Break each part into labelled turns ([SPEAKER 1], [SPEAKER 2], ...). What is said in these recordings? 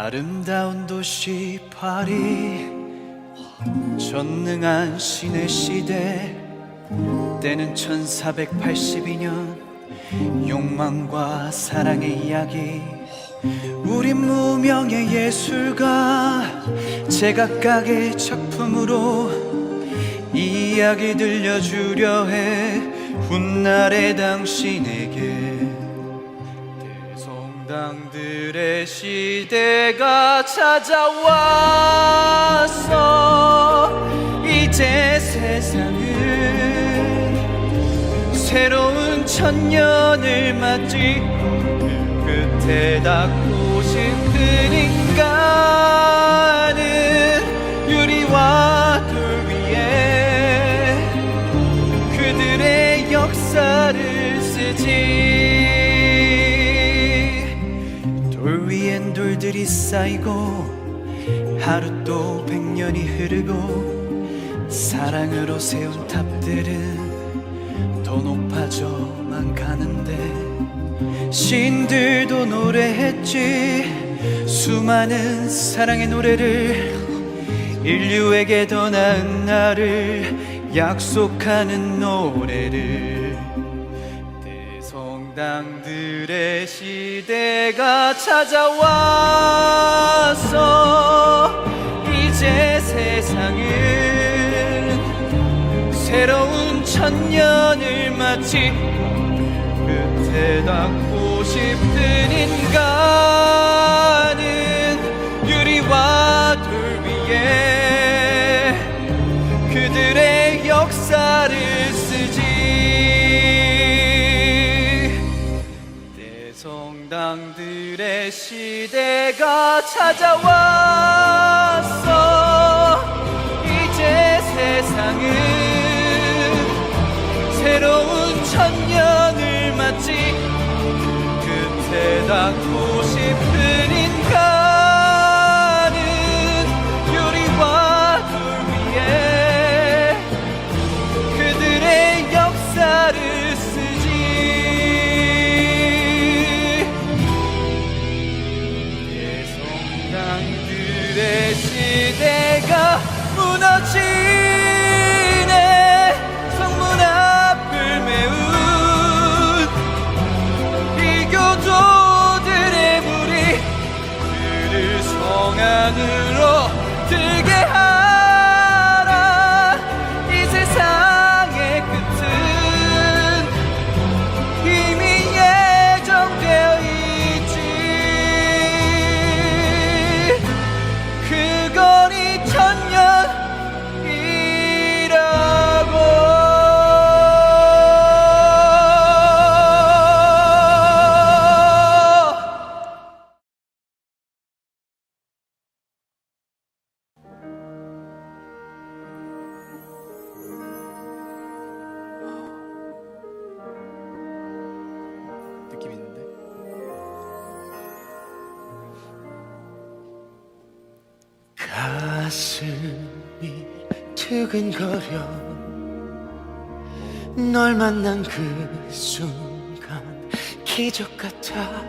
[SPEAKER 1] 아름다운 도시 파리 전능한 신의 시대. 때는 1482년 욕망과 사랑의 이야기. 우린 무명의 예술가 제각각의 작품으로 이 이야기 들려주려 해. 훗날의 당신에게 대성당들의 시대가 찾아왔어. 이제 세상은 새로운 천년을 맞지 그 끝에 닿고 싶은 인간은 유리와 돌 위에 그들의 역사를 쓰지 돌들이 쌓이고 하루 또 백년이 흐르고 사랑으로 세운 탑들은 더 높아져만 가는데 신들도 노래했지 수많은 사랑의 노래를 인류에게 더 나은 날을 약속하는 노래를 대성당들의 시대가 찾아왔어. 이제 세상은 새로운 천년을 맞지 끝에 닿고 싶은 인간은 시대가 찾아왔어. 이제 세상은 새로운 무너
[SPEAKER 2] 가슴이 두근거려 널 만난 그 순간 기적 같아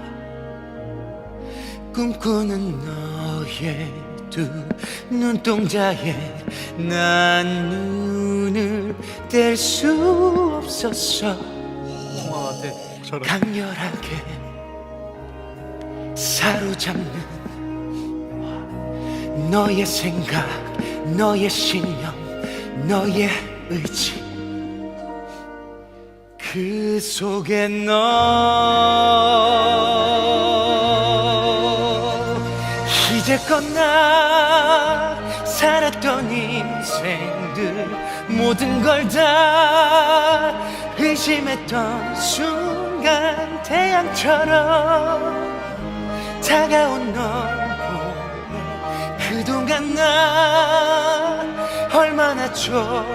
[SPEAKER 2] 꿈꾸는 너의 두 눈동자에 난 눈을 뗄 수 없었어.
[SPEAKER 1] 저런.
[SPEAKER 2] 강렬하게 사로잡는 너의 생각, 너의 신념, 너의 의지. 그 속에 너 이제껏 나 살았던 인생들 모든 걸 다 의심했던 순간 태양처럼 다가온 널 보며 그동안 나 얼마나 초라한지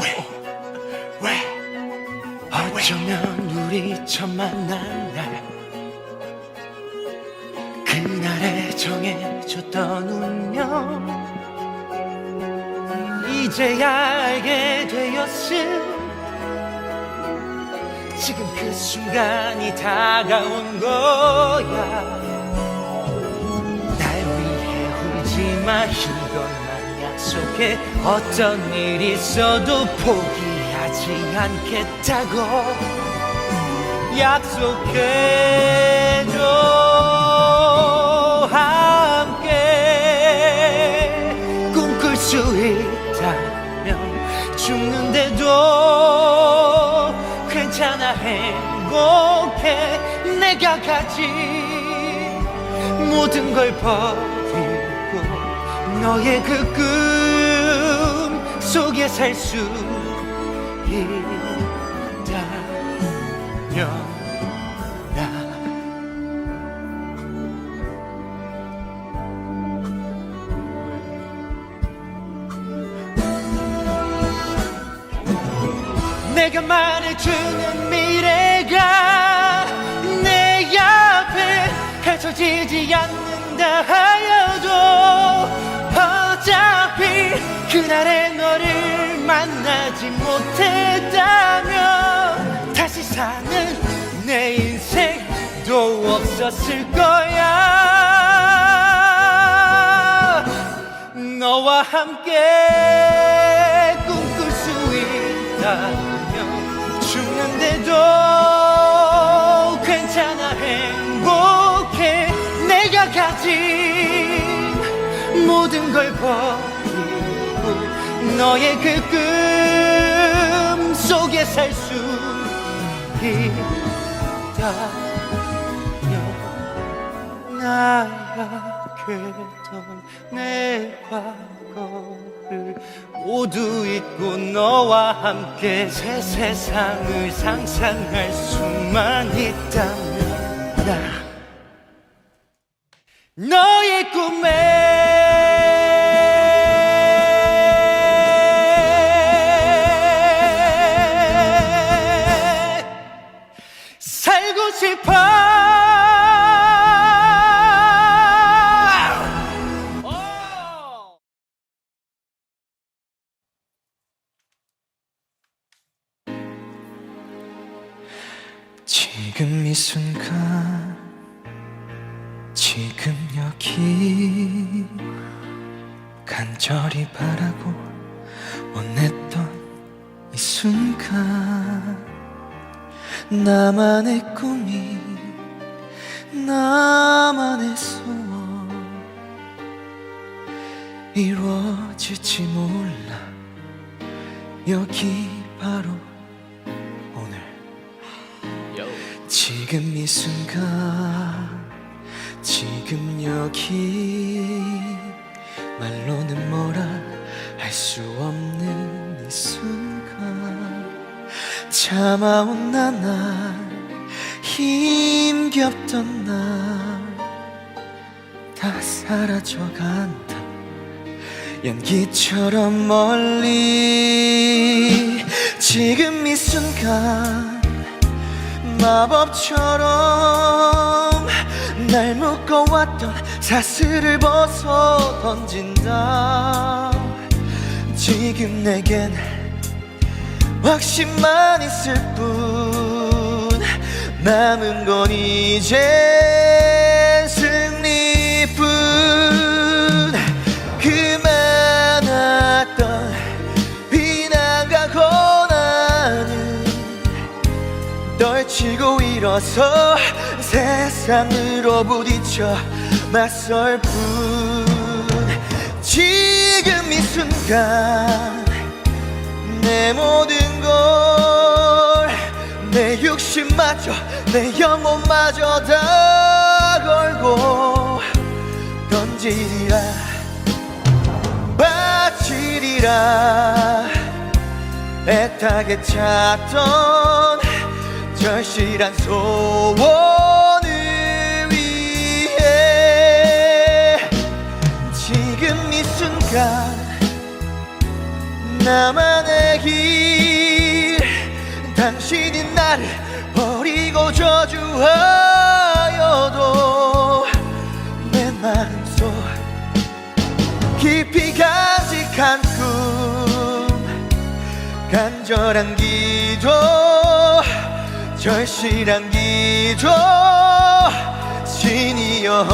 [SPEAKER 2] 왜? 왜? 어쩌면 우리 처음 만난 날 그날에 정해줬던 운명 이제야 알게 되었음 지금 그 순간이 다가온 거야. 날 위해 울지마. 이것만 약속해. 어떤 일 있어도 포기하지 않겠다고 약속해줘 행복해 내가 가진 모든 걸 버리고 너의 그 꿈 속에 살 수 있다면 나. 내가 말해주는 펼쳐지지 않는다 하여도 어차피 그날의 너를 만나지 못했다면 다시 사는 내 인생도 없었을 거야. 너와 함께 꿈꿀 수 있다 내가 가진 모든 걸 버리고 너의 그 꿈 속에 살 수 있다면 나약했던 내 과거를 모두 잊고 너와 함께 새 세상을 상상할 수만 있다면 나 너의 꿈에 살고 싶어. 지금 이 순간 여기 간절히 바라고 원했던 이 순간. 나만의 꿈이 나만의 소원. 이루어질지 몰라. 여기 바로 오늘. 지금 이 순간 지금 여기 말로는 뭐라 할 수 없는 이 순간. 참아온 나날 힘겹던 날. 다 사라져간다. 연기처럼 멀리. 지금 이 순간 마법처럼 날 묶어왔던 사슬을 벗어 던진다. 지금 내겐 확신만 있을 뿐 남은 건 이제 승리뿐. 그 많았던 비난과 고난은 떨치고 일어서 세상 으로 부딪혀 맞설 뿐. 지금 이 순간 내 모든 걸 내 육신마저 내 영혼마저 다 걸고 던지리라 바치리라. 애타게 찾던 절실한 소원 나만의 길. 당신이 나를 버리고 저주하여도 내 마음속 깊이 간직한 꿈 간절한 기도
[SPEAKER 3] 절실한 기도 신이여